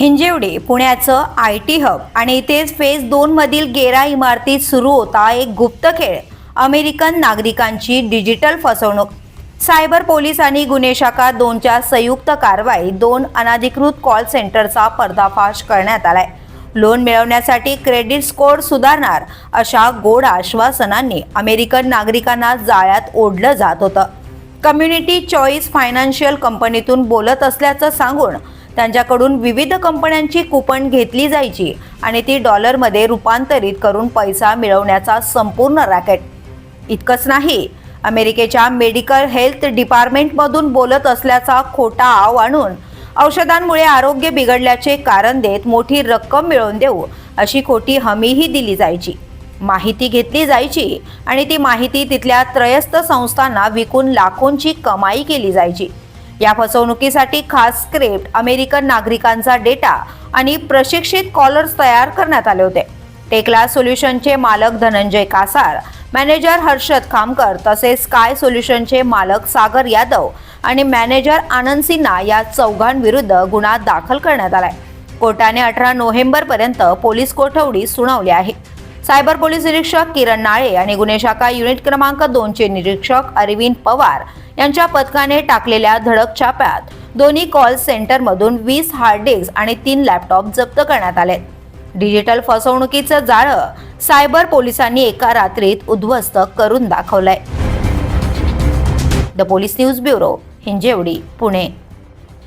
हिंजेवडी पुण्याचं I T hub आणि इथेच फेज दोनमधील गेरा इमारतीत सुरू होता एक गुप्त खेळ. अमेरिकन नागरिकांची डिजिटल फसवणूक. सायबर पोलीस आणि गुन्हे शाखा दोनच्या संयुक्त कारवाई दोन अनाधिकृत कॉल सेंटरचा पर्दाफाश करण्यात आलाय. लोन मिळवण्यासाठी क्रेडिट स्कोअर सुधारणार अशा गोड आश्वासनांनी अमेरिकन नागरिकांना जाळ्यात ओढलं जात होतं. कम्युनिटी चॉईस फायनान्शियल कंपनीतून बोलत असल्याचं सांगून त्यांच्याकडून विविध कंपन्यांची कुपन घेतली जायची आणि ती डॉलरमध्ये रूपांतरित करून पैसा मिळवण्याचा संपूर्ण रॅकेट. इतकंच नाही अमेरिकेच्या मेडिकल हेल्थ डिपार्टमेंटमधून बोलत असल्याचा खोटा आव आणून औषधांमुळे आरोग्य बिघडल्याचे कारण देत मोठी रक्कम मिळवून देऊ अशी खोटी हमीही दिली जायची. माहिती घेतली जायची आणि ती माहिती तिथल्या त्रयस्थ संस्थांना विकून लाखोंची कमाई केली जायची. या फसवणुकीसाठी खास स्क्रिप्ट अमेरिकन नागरिकांचा डेटा आणि प्रशिक्षित कॉलर्स तयार करण्यात आले होते. टेकला सोल्युशनचे मालक धनंजय कासार मॅनेजर हर्षद खामकर तसेच स्काय सोल्युशनचे मालक सागर यादव आणि मॅनेजर आनंद सिन्हा या चौघांविरुद्ध गुन्हा दाखल करण्यात आलाय. कोर्टाने अठरा नोव्हेंबरपर्यंत पोलीस कोठवडी सुनावली आहे. सायबर पोलीस निरीक्षक किरण नाळे आणि गुन्हे शाखा युनिट क्रमांक दोनचे निरीक्षक अरविंद पवार यांच्या पथकाने टाकलेल्या धडक छाप्यात दोन्ही कॉल सेंटरमधून वीस हार्ड डिस्क आणि तीन लॅपटॉप जप्त करण्यात आले. डिजिटल फसवणुकीचं जाळं सायबर पोलिसांनी एका रात्रीत उद्ध्वस्त करून दाखवलंय. The police news bureau Hinjewadi Pune.